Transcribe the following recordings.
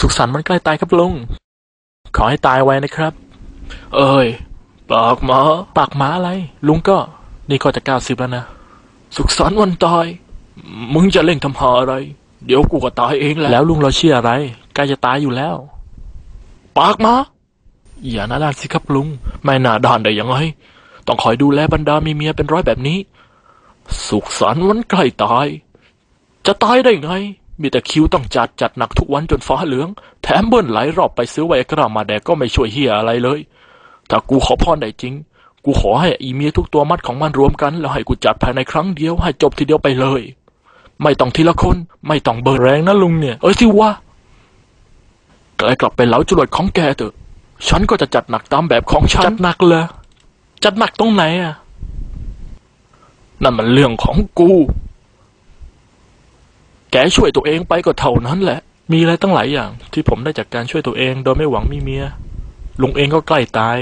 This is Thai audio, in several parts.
สุขสันต์มันใกล้ตายครับลุง ขอให้ตายไวนะครับ เอ้ย ปากหมา ปากหมาอะไร ลุงก็ นี่ก็จะเก้าสิบแล้วนะ สุขสันต์วันตาย มึงจะเล่งทำหาอะไร เดี๋ยวกูก็ตายเองแหละ แล้วลุงเราเชื่ออะไร ใกล้จะตายอยู่แล้ว ปากหมา อย่าหน้าด้านสิครับลุง ไม่หน้าด้านได้ยังไง ต้องคอยดูแลบรรดามีเมียเป็นร้อยแบบนี้ สุขสันต์วันใกล้ตาย จะตายได้ไง มีแต่คิวต้องจัดจัดหนักทุกวันจนฟ้าเหลือง แถมเบิ้ลไหลรอบไปซื้อไวกรามาแดกก็ไม่ช่วยเฮียอะไรเลย ถ้ากูขอพรได้จริง กูขอให้อีเมียทุกตัวมัดของมันรวมกัน แล้วให้กูจัดภายในครั้งเดียวให้จบทีเดียวไปเลย ไม่ต้องทีละคน ไม่ต้องเบิร์แรงนะลุงเนี่ย เอ้ยสิวะกลายกลับไปเหลาจรวดของแกเถอะ ฉันก็จะจัดหนักตามแบบของฉัน จัดหนักเลยจัดหนักตรงไหนอะนั่นมันเรื่องของกู แกช่วยตัวเองไปก็เท่านั้นแหละ มีอะไรตั้งหลายอย่าง ที่ผมได้จากการช่วยตัวเองโดยไม่หวังมีเมีย ลุงเองก็ใกล้ตาย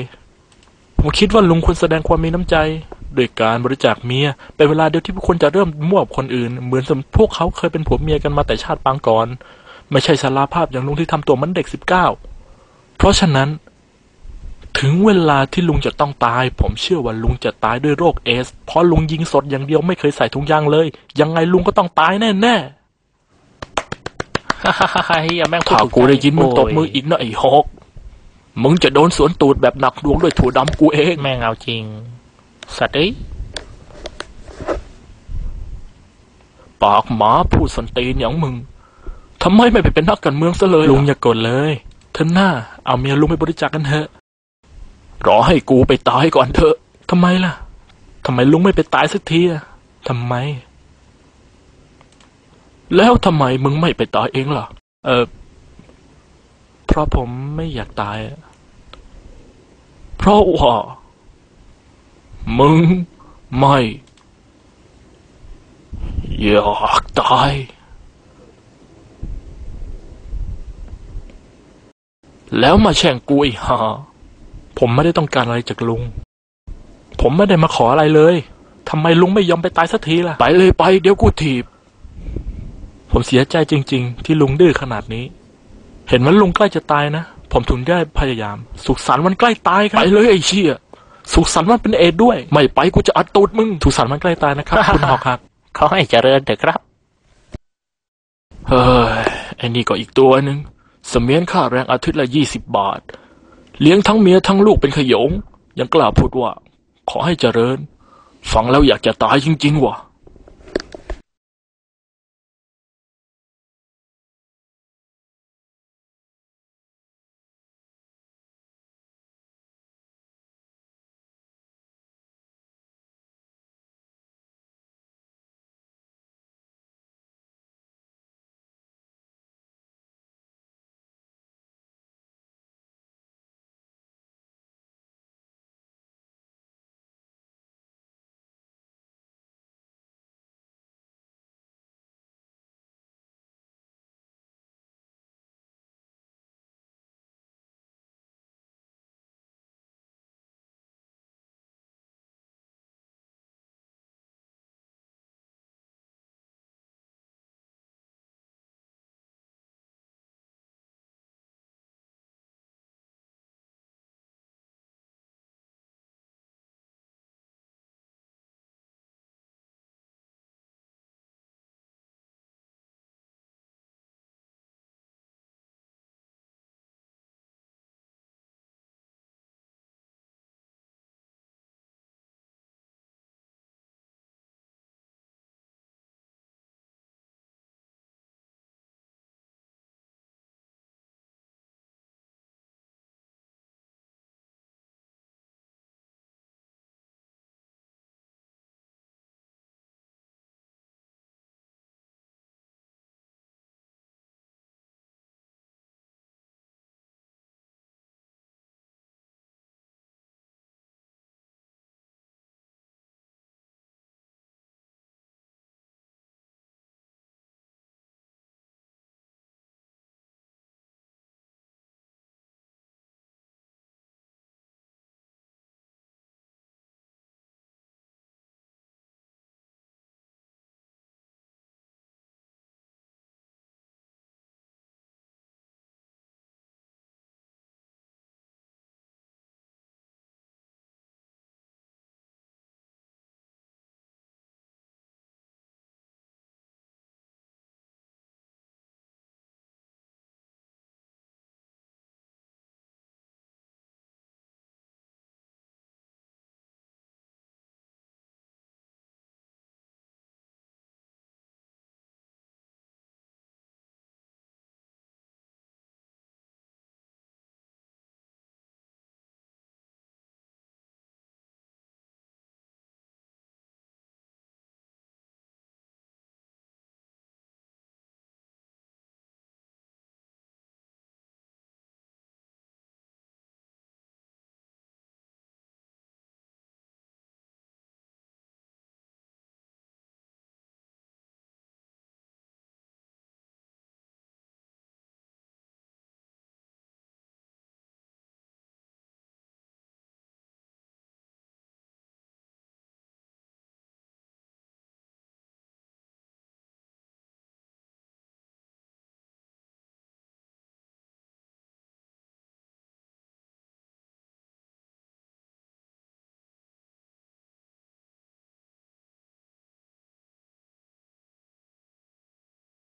ผมคิดว่าลุงควรแสดงความมีน้ำใจโดยการบริจาคเมีย เป็นเวลาเดียวที่พวกคนจะเริ่มมั่วกับคนอื่น เหมือนสมพวกเขาเคยเป็นผัวเมียกันมาแต่ชาติปางก่อน ไม่ใช่สาราภาพอย่างลุงที่ทำตัวมันเด็กสิบเก้าเพราะฉะนั้น ถึงเวลาที่ลุงจะต้องตาย ผมเชื่อว่าลุงจะตายด้วยโรคเอส เพราะลุงยิงสดอย่างเดียวไม่เคยใส่ถุงยางเลย ยังไงลุงก็ต้องตายแน่แน่ เฮียแม่งๆถ้ากูได้ยินมึงตบมืออีกนะไอ้ฮอกมึงจะโดนสวนตูดแบบหนักดวงด้วยถั่วดำกูเอง แม่งเอาจริง สัตว์เอ้ยปากหมาพูดสันตีนอย่างมึงทำไมไม่ไปเป็นนักการเมืองซะเลยลุงอย่ากดเลยเธอหน้า เอาเมียลุงไปบริจาคกันเถอะรอให้กูไปตายก่อนเถอะทำไมล่ะทำไมลุงไม่ไปตายสักทีอะทำไม แล้วทำไมมึงไม่ไปตายเองล่ะ เออเพราะผมไม่อยากตาย เพราะว่า มึงไม่ อยากตาย แล้วมาแช่งกูอีกหาผมไม่ได้ต้องการอะไรจากลุง ผมไม่ได้มาขออะไรเลยทำไมลุงไม่ยอมไปตายสักทีล่ะ ไปเลยไป เดี๋ยวกูถีบ ผมเสียใจจริง ๆ ที่ลุงดื้อขนาดนี้ เห็นว่าลุงใกล้จะตายนะ ผมถึงได้พยายาม สุขสันต์วันใกล้ตายครับ ไปเลยไอ้เชี่ย สุขสันต์วันเป็นเอดส์ด้วย ไม่ไปกูจะอัดตูดมึง สุขสันต์วันใกล้ตายนะครับ คุณหอกครับเขาให้เจริญเถอะครับ เฮ้ย ไอ้นี่ก็อีกตัวหนึ่งเสมียนค่าแรงอาทิตย์ละยี่สิบบาท เลี้ยงทั้งเมียทั้งลูกเป็นขโยง ยังกล้าพูดว่า ขอให้เจริญ ฟังแล้วอยากจะตายจริง ๆ ว่ะ